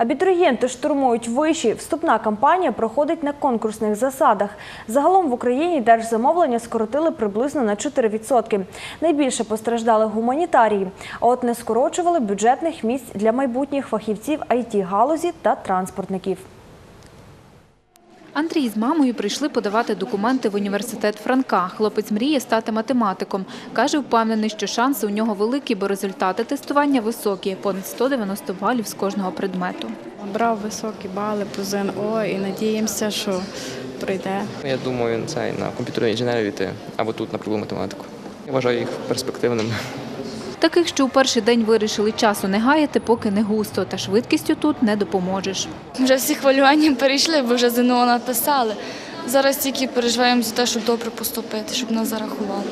Абітурієнти штурмують виші. Вступна кампанія проходить на конкурсних засадах. Загалом в Україні держзамовлення скоротили приблизно на 4%. Найбільше постраждали гуманітарії, а от не скорочували бюджетних місць для майбутніх фахівців IT-галузі та транспортників. Андрій з мамою прийшли подавати документи в університет Франка. Хлопець мріє стати математиком. Каже, впевнений, що шанси у нього великі, бо результати тестування високі – понад 190 балів з кожного предмету. Брав високі бали по ЗНО і надіємося, що пройде. Я думаю, це на комп'ютерну інженерію йти або тут на пряму математику. Я вважаю їх перспективними. Таких, що у перший день вирішили часу не гаяти, поки не густо, та швидкістю тут не допоможеш. Вже всі хвилювання перейшли, бо вже ЗНО написали. Зараз тільки переживаємо за те, щоб добре поступити, щоб нас зарахували.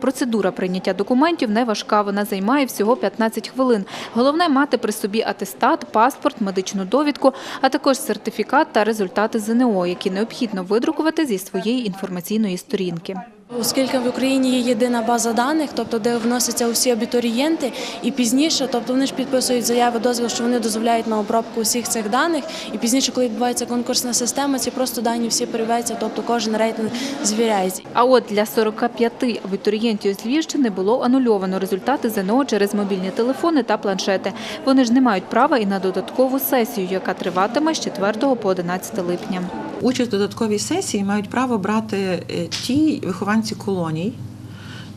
Процедура прийняття документів не важка, вона займає всього 15 хвилин. Головне – мати при собі атестат, паспорт, медичну довідку, а також сертифікат та результати ЗНО, які необхідно видрукувати зі своєї інформаційної сторінки. Оскільки в Україні є єдина база даних, тобто де вносяться усі абітурієнти, і пізніше, тобто вони ж підписують заяви дозвіл, що вони дозволяють на обробку усіх цих даних. І пізніше, коли відбувається конкурсна система, ці просто дані всі перевіряються, тобто кожен рейтинг звіряється. А от для 45 абітурієнтів з Львівщини було анульовано результати ЗНО через мобільні телефони та планшети. Вони ж не мають права і на додаткову сесію, яка триватиме з 4 по 11 липня. Участь в додатковій сесії мають право брати е, ті вихованці колоній,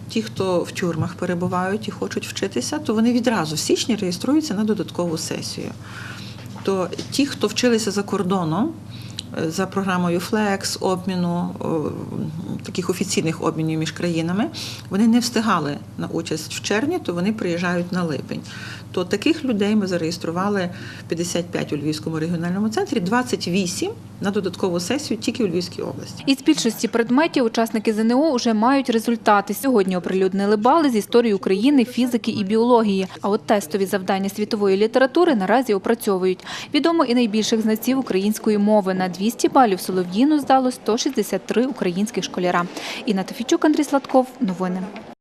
ті, хто в тюрмах перебувають і хочуть вчитися, то вони відразу в січні реєструються на додаткову сесію. То ті, хто вчилися за кордоном, е, за програмою Flex, обміну, таких офіційних обмінів між країнами, вони не встигали на участь в червні, то вони приїжджають на липень. То таких людей ми зареєстрували 55 у Львівському регіональному центрі, 28 на додаткову сесію тільки у Львівській області. Із більшості предметів учасники ЗНО вже мають результати. Сьогодні оприлюднили бали з історії України, фізики і біології. А от тестові завдання світової літератури наразі опрацьовують. Відомо і найбільших знавців української мови. На 200 балів Солов'їну здало 163 українських школяра. Інна Тафічук, Андрій Сладков. Новини.